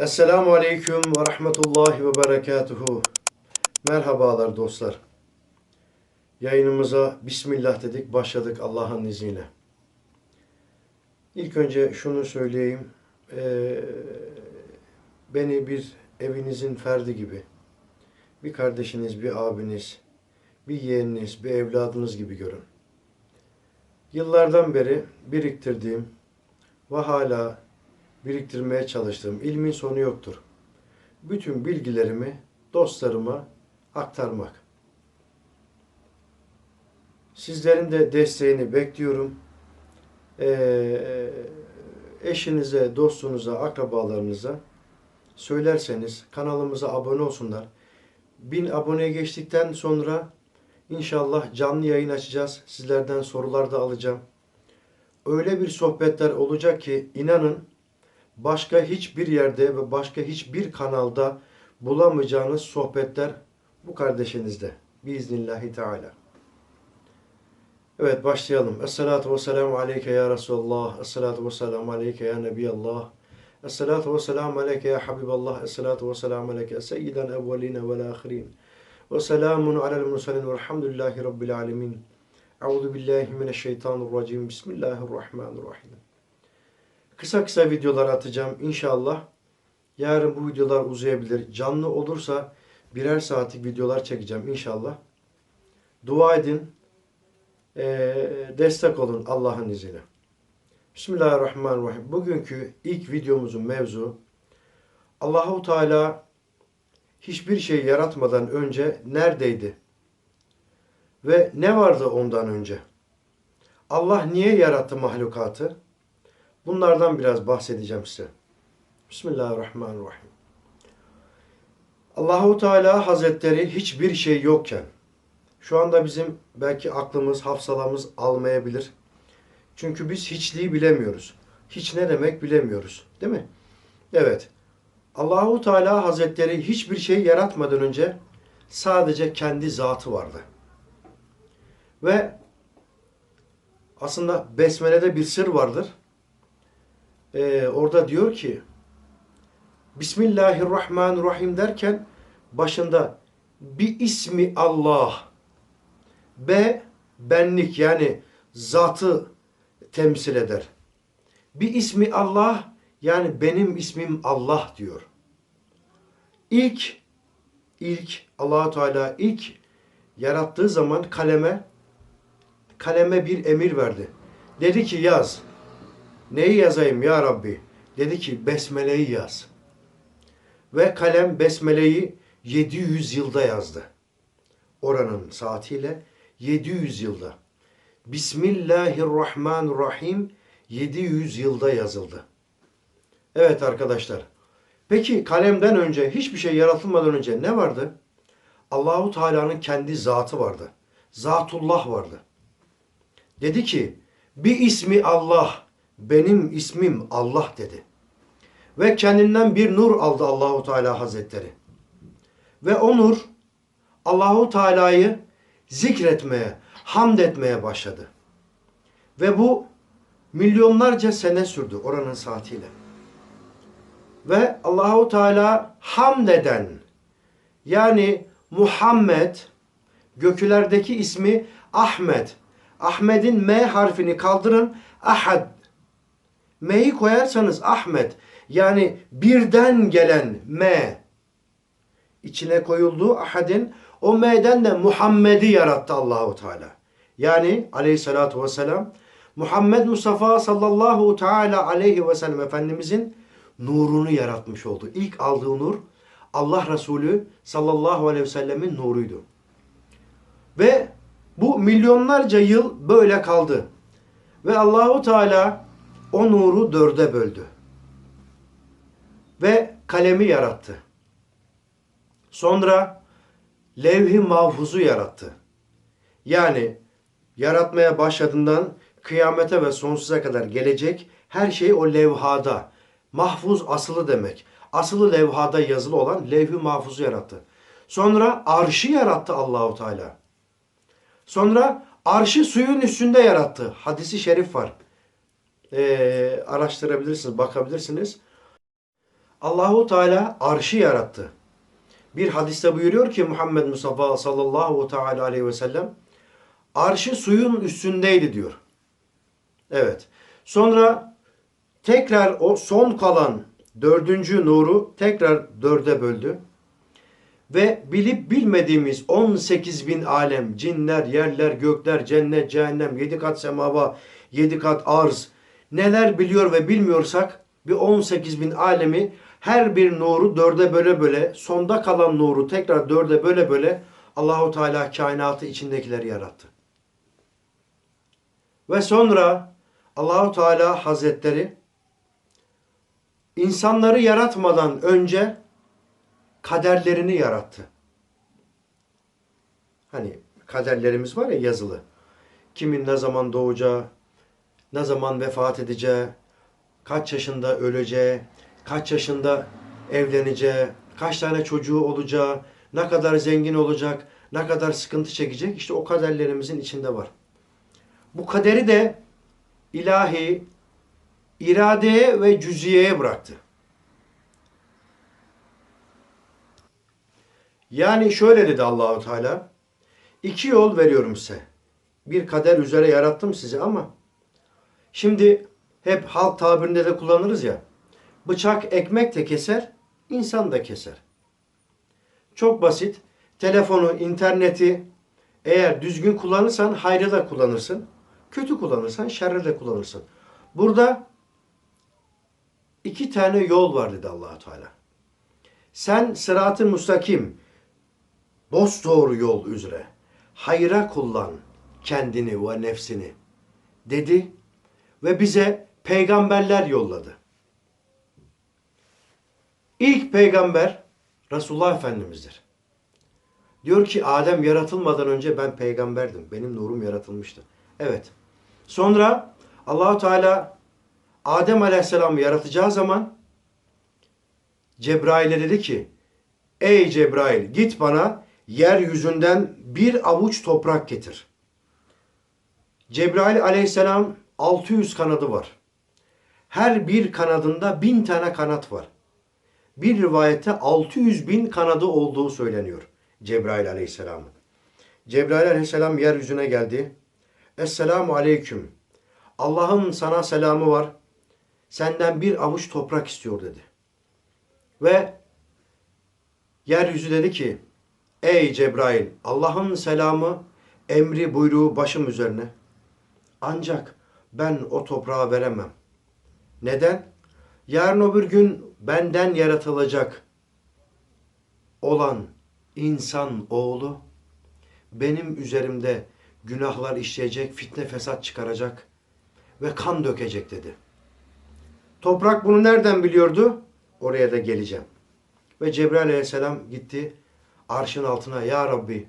Esselamu Aleyküm ve Rahmetullahi ve Berekatuhu. Merhabalar dostlar. Yayınımıza Bismillah dedik, başladık Allah'ın izniyle. İlk önce şunu söyleyeyim. Ee, beni bir evinizin ferdi gibi, bir kardeşiniz, bir abiniz, bir yeğeniniz, bir evladınız gibi görün. Yıllardan beri biriktirdiğim ve hala biriktirmeye çalıştığım ilmin sonu yoktur. Bütün bilgilerimi dostlarıma aktarmak. Sizlerin de desteğini bekliyorum. Ee, eşinize, dostunuza, akrabalarınıza söylerseniz kanalımıza abone olsunlar. Bin aboneye geçtikten sonra inşallah canlı yayın açacağız. Sizlerden sorular da alacağım. Öyle bir sohbetler olacak ki inanın başka hiçbir yerde ve başka hiçbir kanalda bulamayacağınız sohbetler bu kardeşinizde. Biiznillahü Teala. Evet başlayalım. Esselatu ve selamu aleyke ya Resulallah. Esselatu ve selamu aleyke ya Nebiyallah. Esselatu ve selamu aleyke ya Habiballah. Esselatu ve selamu aleyke Seyyiden evveline vel ahirin. Ve selamun alel mursalin velhamdülillahi rabbil alemin. Euzu billahi mineşşeytanirracim. Bismillahirrahmanirrahim. Kısa kısa videolar atacağım inşallah. Yarın bu videolar uzayabilir. Canlı olursa birer saatlik videolar çekeceğim inşallah. Dua edin. Ee, destek olun Allah'ın izniyle. Bismillahirrahmanirrahim. Bugünkü ilk videomuzun mevzu Allahu Teala hiçbir şey yaratmadan önce neredeydi? Ve ne vardı ondan önce? Allah niye yarattı mahlukatı? Bunlardan biraz bahsedeceğim size. Bismillahirrahmanirrahim. Allahu Teala Hazretleri hiçbir şey yokken şu anda bizim belki aklımız, hafsalamız almayabilir. Çünkü biz hiçliği bilemiyoruz. Hiç ne demek bilemiyoruz. Değil mi? Evet. Allahu Teala Hazretleri hiçbir şey yaratmadan önce sadece kendi zatı vardı. Ve aslında Besmele'de bir sır vardır. Ee, orada diyor ki Bismillahirrahmanirrahim derken başında bir ismi Allah B benlik yani zatı temsil eder. Bir ismi Allah yani benim ismim Allah diyor. İlk ilk Allahu Teala ilk yarattığı zaman kaleme kaleme bir emir verdi. Dedi ki yaz. Neyi yazayım ya Rabbi? Dedi ki Besmele'yi yaz. Ve kalem Besmele'yi 700 yılda yazdı. Oranın saatiyle 700 yılda. Bismillahirrahmanirrahim 700 yılda yazıldı. Evet arkadaşlar. Peki kalemden önce hiçbir şey yaratılmadan önce ne vardı? Allahu Teala'nın kendi zatı vardı. Zatullah vardı. Dedi ki bir ismi Allah, benim ismim Allah dedi. Ve kendinden bir nur aldı Allahu Teala Hazretleri. Ve o nur Allahu Teala'yı zikretmeye, hamd etmeye başladı. Ve bu milyonlarca sene sürdü oranın saatiyle. Ve Allahu Teala hamd eden yani Muhammed gökülerdeki ismi Ahmet. Ahmet'in M harfini kaldırın. Ahad. M'yi koyarsanız Ahmet yani birden gelen M içine koyulduğu ahadin o M'den de Muhammed'i yarattı Allahu Teala. Yani aleyhissalatu vesselam Muhammed Mustafa sallallahu teala aleyhi ve sellem Efendimizin nurunu yaratmış oldu. İlk aldığı nur Allah Resulü sallallahu aleyhi ve sellemin nuruydu. Ve bu milyonlarca yıl böyle kaldı. Ve Allahu Teala o nuru dörde böldü. Ve kalemi yarattı. Sonra levh-i mahfuzu yarattı. Yani yaratmaya başladığından kıyamete ve sonsuza kadar gelecek her şey o levhada. Mahfuz asılı demek. Asılı levhada yazılı olan levh-i mahfuzu yarattı. Sonra arşı yarattı Allahu Teala. Sonra arşı suyun üstünde yarattı. Hadisi şerif var. Ee, araştırabilirsiniz, bakabilirsiniz. Allahu Teala arşı yarattı. Bir hadiste buyuruyor ki Muhammed Mustafa sallallahu teala aleyhi ve sellem arşı suyun üstündeydi diyor. Evet. Sonra tekrar o son kalan dördüncü nuru tekrar dörde böldü. Ve bilip bilmediğimiz 18 bin alem, cinler, yerler, gökler, cennet, cehennem, yedi kat semava, yedi kat arz, neler biliyor ve bilmiyorsak bir 18 bin alemi her bir nuru dörde böle böle, sonda kalan nuru tekrar dörde böle böle Allahu Teala kainatı içindekileri yarattı. Ve sonra Allahu Teala Hazretleri insanları yaratmadan önce kaderlerini yarattı. Hani kaderlerimiz var ya yazılı. Kimin ne zaman doğacağı, ne zaman vefat edeceği, kaç yaşında öleceği, kaç yaşında evleneceği, kaç tane çocuğu olacağı, ne kadar zengin olacak, ne kadar sıkıntı çekecek işte o kaderlerimizin içinde var. Bu kaderi de ilahi iradeye ve cüziyeye bıraktı. Yani şöyle dedi Allahu Teala. İki yol veriyorum size. Bir kader üzere yarattım sizi ama şimdi hep halk tabirinde de kullanırız ya. Bıçak ekmek de keser, insan da keser. Çok basit. Telefonu, interneti eğer düzgün kullanırsan hayrı da kullanırsın. Kötü kullanırsan şerri de kullanırsın. Burada iki tane yol var dedi allah Teala. Sen sırat-ı müstakim, doğru yol üzere hayra kullan kendini ve nefsini dedi ve bize peygamberler yolladı. İlk peygamber Resulullah Efendimiz'dir. Diyor ki Adem yaratılmadan önce ben peygamberdim. Benim nurum yaratılmıştı. Evet. Sonra Allahu Teala Adem Aleyhisselam'ı yaratacağı zaman Cebrail'e dedi ki Ey Cebrail git bana yeryüzünden bir avuç toprak getir. Cebrail aleyhisselam 600 kanadı var. Her bir kanadında bin tane kanat var. Bir rivayette 600 bin kanadı olduğu söyleniyor Cebrail aleyhisselamın. Cebrail aleyhisselam yeryüzüne geldi. Esselamu aleyküm. Allah'ın sana selamı var. Senden bir avuç toprak istiyor dedi. Ve yeryüzü dedi ki Ey Cebrail Allah'ın selamı emri buyruğu başım üzerine. Ancak ben o toprağı veremem. Neden? Yarın öbür gün benden yaratılacak olan insan oğlu benim üzerimde günahlar işleyecek, fitne fesat çıkaracak ve kan dökecek dedi. Toprak bunu nereden biliyordu? Oraya da geleceğim. Ve Cebrail aleyhisselam gitti arşın altına ya Rabbi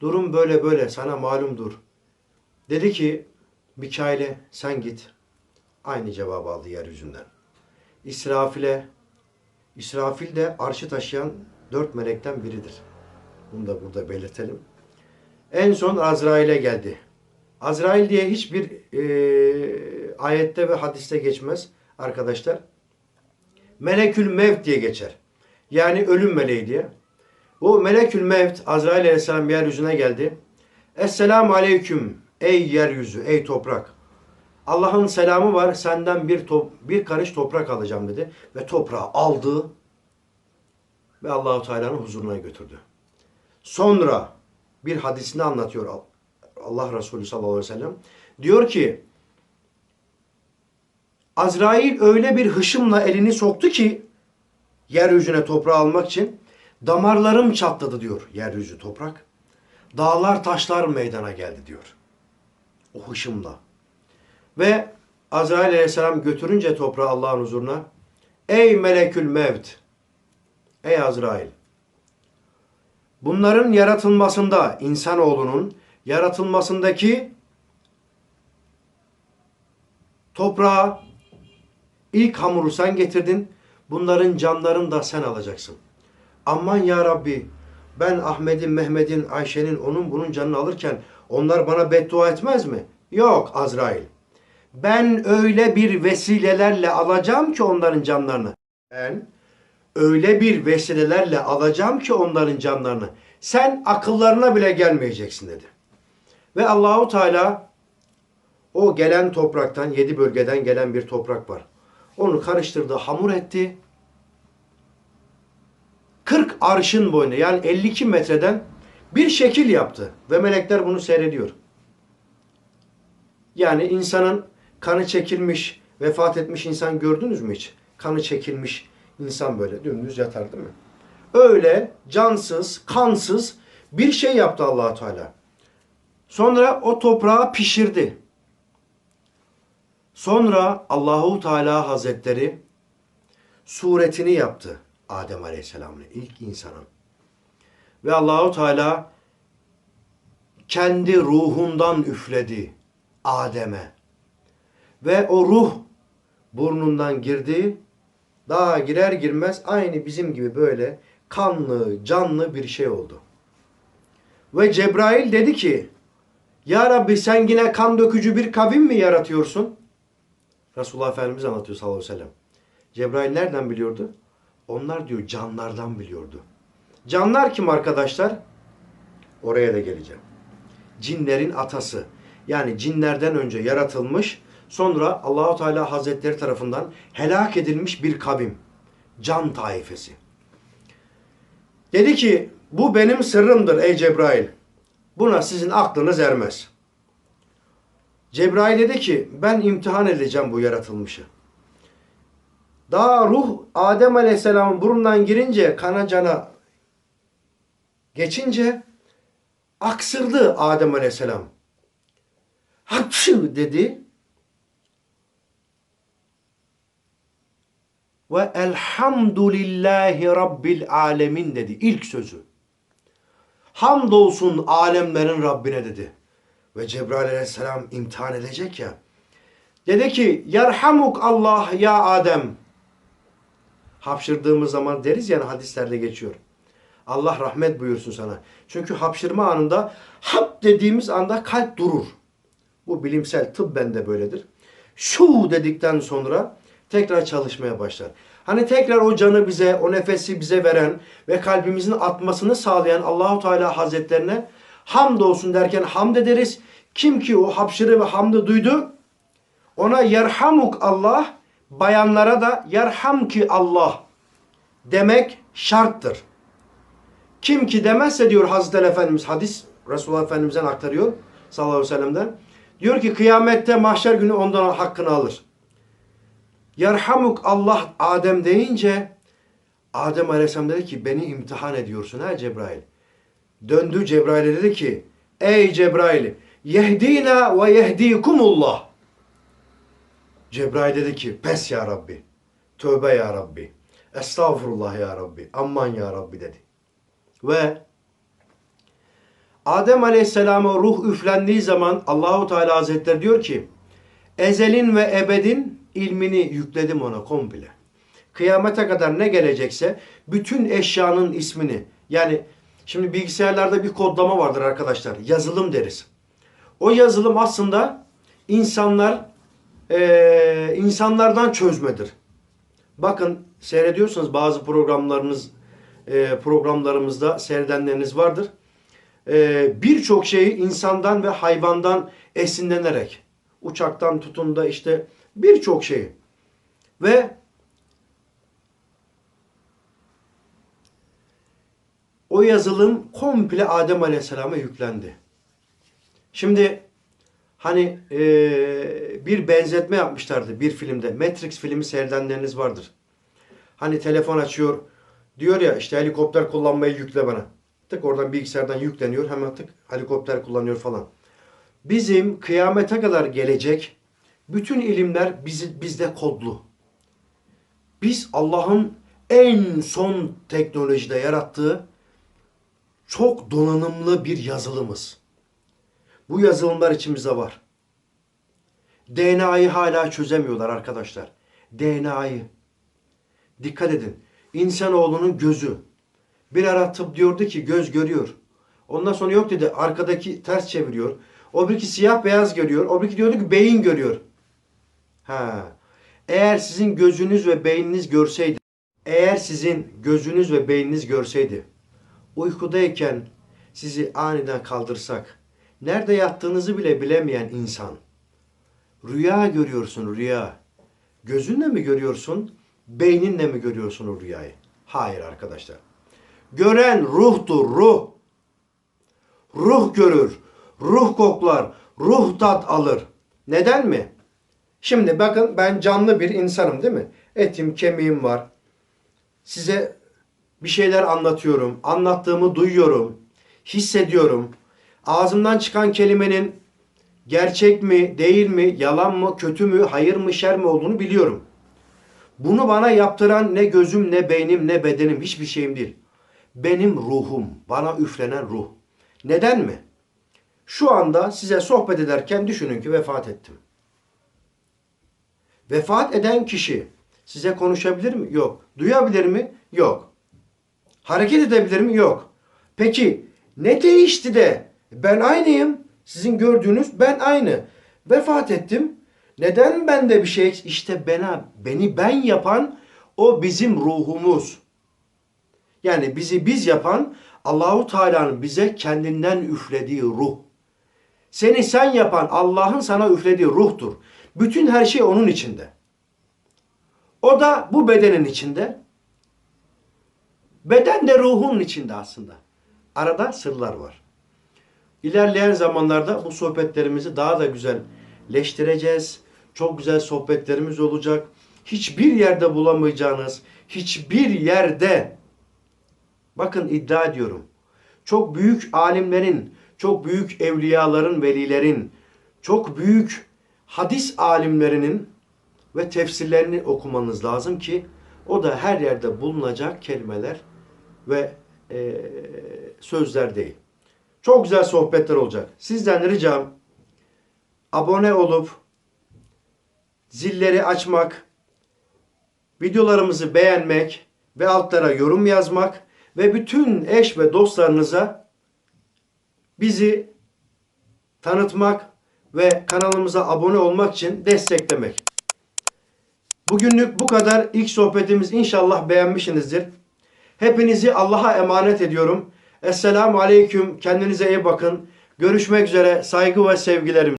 durum böyle böyle sana malumdur. Dedi ki Mikail'e sen git. Aynı cevabı aldı yeryüzünden. İsrafil'e İsrafil de arşı taşıyan dört melekten biridir. Bunu da burada belirtelim. En son Azrail'e geldi. Azrail diye hiçbir e, ayette ve hadiste geçmez arkadaşlar. Melekül Mevt diye geçer. Yani ölüm meleği diye. Bu melekül mevt Azrail aleyhisselam yeryüzüne geldi. Esselamu aleyküm ey yeryüzü ey toprak. Allah'ın selamı var senden bir top, bir karış toprak alacağım dedi. Ve toprağı aldı ve Allahu Teala'nın huzuruna götürdü. Sonra bir hadisini anlatıyor Allah Resulü sallallahu aleyhi ve sellem. Diyor ki Azrail öyle bir hışımla elini soktu ki yeryüzüne toprağı almak için Damarlarım çatladı diyor yeryüzü toprak. Dağlar taşlar meydana geldi diyor. O hışımla. Ve Azrail aleyhisselam götürünce toprağı Allah'ın huzuruna. Ey melekül mevt. Ey Azrail. Bunların yaratılmasında insanoğlunun yaratılmasındaki toprağa ilk hamuru sen getirdin. Bunların canlarını da sen alacaksın. Aman ya Rabbi ben Ahmet'in, Mehmet'in, Ayşe'nin, onun bunun canını alırken onlar bana beddua etmez mi? Yok Azrail. Ben öyle bir vesilelerle alacağım ki onların canlarını. Ben öyle bir vesilelerle alacağım ki onların canlarını. Sen akıllarına bile gelmeyeceksin dedi. Ve Allahu Teala o gelen topraktan, yedi bölgeden gelen bir toprak var. Onu karıştırdı, hamur etti. 40 arşın boyunda yani 52 metreden bir şekil yaptı. Ve melekler bunu seyrediyor. Yani insanın kanı çekilmiş, vefat etmiş insan gördünüz mü hiç? Kanı çekilmiş insan böyle dümdüz yatar değil mi? Öyle cansız, kansız bir şey yaptı allah Teala. Sonra o toprağı pişirdi. Sonra Allahu Teala Hazretleri suretini yaptı Adem Aleyhisselam'ın ilk insanın. Ve Allahu Teala kendi ruhundan üfledi Adem'e. Ve o ruh burnundan girdi. Daha girer girmez aynı bizim gibi böyle kanlı, canlı bir şey oldu. Ve Cebrail dedi ki Ya Rabbi sen yine kan dökücü bir kavim mi yaratıyorsun? Resulullah Efendimiz anlatıyor sallallahu aleyhi ve sellem. Cebrail nereden biliyordu? Onlar diyor canlardan biliyordu. Canlar kim arkadaşlar? Oraya da geleceğim. Cinlerin atası. Yani cinlerden önce yaratılmış, sonra Allahu Teala Hazretleri tarafından helak edilmiş bir kavim. Can taifesi. Dedi ki bu benim sırrımdır ey Cebrail. Buna sizin aklınız ermez. Cebrail dedi ki ben imtihan edeceğim bu yaratılmışı. Daha ruh Adem Aleyhisselam'ın burnundan girince kana cana geçince aksırdı Adem Aleyhisselam. Hapşı dedi. Ve elhamdülillahi rabbil alemin dedi ilk sözü. Hamdolsun alemlerin Rabbine dedi. Ve Cebrail aleyhisselam imtihan edecek ya. Dedi ki yerhamuk Allah ya Adem. Hapşırdığımız zaman deriz yani hadislerde geçiyor. Allah rahmet buyursun sana. Çünkü hapşırma anında hap dediğimiz anda kalp durur. Bu bilimsel tıbben de böyledir. Şu dedikten sonra tekrar çalışmaya başlar. Hani tekrar o canı bize, o nefesi bize veren ve kalbimizin atmasını sağlayan Allahu Teala Hazretlerine hamd olsun derken hamd ederiz. Kim ki o hapşırı ve hamdı duydu ona yerhamuk Allah bayanlara da yerham ki Allah demek şarttır. Kim ki demezse diyor Hazreti Efendimiz hadis Resulullah Efendimiz'den aktarıyor sallallahu aleyhi ve sellem'den. Diyor ki kıyamette mahşer günü ondan hakkını alır. Yerhamuk Allah Adem deyince Adem Aleyhisselam dedi ki beni imtihan ediyorsun ha Cebrail. Döndü Cebrail'e dedi ki ey Cebrail yehdina ve yehdikumullah. Cebrail dedi ki pes ya Rabbi. Tövbe ya Rabbi. Estağfurullah ya Rabbi. Aman ya Rabbi dedi. Ve Adem Aleyhisselam'a ruh üflendiği zaman Allahu Teala Hazretleri diyor ki ezelin ve ebedin ilmini yükledim ona komple. Kıyamete kadar ne gelecekse bütün eşyanın ismini yani şimdi bilgisayarlarda bir kodlama vardır arkadaşlar. Yazılım deriz. O yazılım aslında insanlar e, insanlardan çözmedir. Bakın seyrediyorsanız bazı programlarımız e, programlarımızda seyredenleriniz vardır. E, Birçok şeyi insandan ve hayvandan esinlenerek uçaktan tutun da işte birçok şeyi ve o yazılım komple Adem Aleyhisselam'a yüklendi. Şimdi hani e, bir benzetme yapmışlardı bir filmde. Matrix filmi seyredenleriniz vardır. Hani telefon açıyor. Diyor ya işte helikopter kullanmayı yükle bana. Tık oradan bilgisayardan yükleniyor. Hemen tık helikopter kullanıyor falan. Bizim kıyamete kadar gelecek bütün ilimler bizi, bizde kodlu. Biz Allah'ın en son teknolojide yarattığı çok donanımlı bir yazılımız. Bu yazılımlar içimizde var. DNA'yı hala çözemiyorlar arkadaşlar. DNA'yı. Dikkat edin. İnsanoğlunun gözü. Bir ara tıp diyordu ki göz görüyor. Ondan sonra yok dedi arkadaki ters çeviriyor. O bir ki siyah beyaz görüyor. O bir ki diyordu ki beyin görüyor. Ha. Eğer sizin gözünüz ve beyniniz görseydi Eğer sizin gözünüz ve beyniniz görseydi, uykudayken sizi aniden kaldırsak, nerede yattığınızı bile bilemeyen insan, rüya görüyorsun rüya. Gözünle mi görüyorsun, beyninle mi görüyorsun o rüyayı? Hayır arkadaşlar. Gören ruhtur, ruh. Ruh görür, ruh koklar, ruh tat alır. Neden mi? Şimdi bakın ben canlı bir insanım değil mi? Etim, kemiğim var. Size bir şeyler anlatıyorum. Anlattığımı duyuyorum. Hissediyorum. Ağzımdan çıkan kelimenin gerçek mi, değil mi, yalan mı, kötü mü, hayır mı, şer mi olduğunu biliyorum. Bunu bana yaptıran ne gözüm, ne beynim, ne bedenim, hiçbir şeyim değil. Benim ruhum, bana üflenen ruh. Neden mi? Şu anda size sohbet ederken düşünün ki vefat ettim. Vefat eden kişi size konuşabilir mi? Yok. Duyabilir mi? Yok. Hareket edebilir mi? Yok. Peki ne değişti de ben aynıyım. Sizin gördüğünüz ben aynı. Vefat ettim. Neden bende bir şey? İşte bana, beni ben yapan o bizim ruhumuz. Yani bizi biz yapan Allahu Teala'nın bize kendinden üflediği ruh. Seni sen yapan Allah'ın sana üflediği ruhtur. Bütün her şey onun içinde. O da bu bedenin içinde. Beden de ruhun içinde aslında. Arada sırlar var. İlerleyen zamanlarda bu sohbetlerimizi daha da güzelleştireceğiz. Çok güzel sohbetlerimiz olacak. Hiçbir yerde bulamayacağınız, hiçbir yerde bakın iddia ediyorum. Çok büyük alimlerin, çok büyük evliyaların, velilerin, çok büyük hadis alimlerinin ve tefsirlerini okumanız lazım ki o da her yerde bulunacak kelimeler ve eee, sözler değil. Çok güzel sohbetler olacak. Sizden ricam abone olup zilleri açmak, videolarımızı beğenmek ve altlara yorum yazmak ve bütün eş ve dostlarınıza bizi tanıtmak ve kanalımıza abone olmak için desteklemek. Bugünlük bu kadar. İlk sohbetimiz inşallah beğenmişsinizdir. Hepinizi Allah'a emanet ediyorum. Esselamu Aleyküm. Kendinize iyi bakın. Görüşmek üzere. Saygı ve sevgilerim.